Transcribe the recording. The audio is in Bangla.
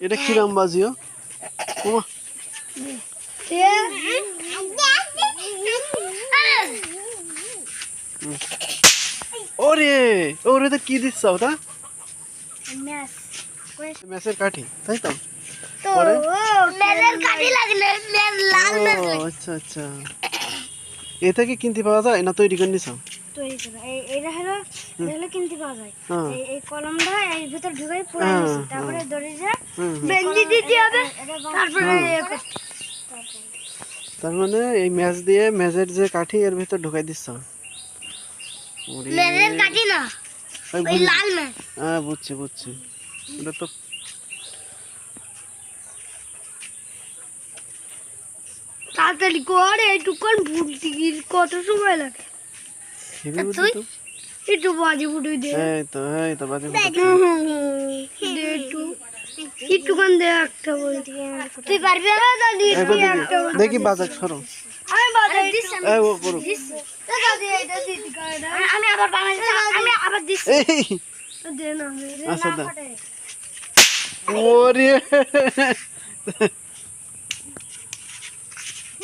এটা কিরাম বাজিও? ওমা। ওরে ওরে তো কি দিচ্ছ ওটা? ম্যাচের কাঠি তাই তো? ও আচ্ছা আচ্ছা। এ থেকে কিনতে পাওয়া যায় না তৈরি করে নিছ? তৈরি করা এই- এটা হলো এটা হলো কিনতে পাওয়া যায়। এই- এই কলমটা এর ভিতর ঢুকাই পুরো। তারপরে দড়িটা হুম, হুম। বেঞ্জি দিতে হবে। তারপরে করতে- তার মানে এই ম্যাচ দিয়ে ম্যাচের যে কাঠি এর ভিতর ঢুকাই দিচ্ছ না। ওই লাল হ্যাঁ বুঝছি বুঝছি। ওটা তো তাড়াতাড়ি কর এইটুকুন ভুলতে গিয়ে কত সময় লাগে? তুই? একটু বাজি ফুটে দে। এই তো এই তো বাজে দে একটু একটুখান দে একটা বলতে তুই পারবি না দাদি দেখি একটা দেখি বাজাক সরো। আমি এই ও করো আমি আবার বানাই আমি আবার এই। দে না আচ্ছা দে। ওরে।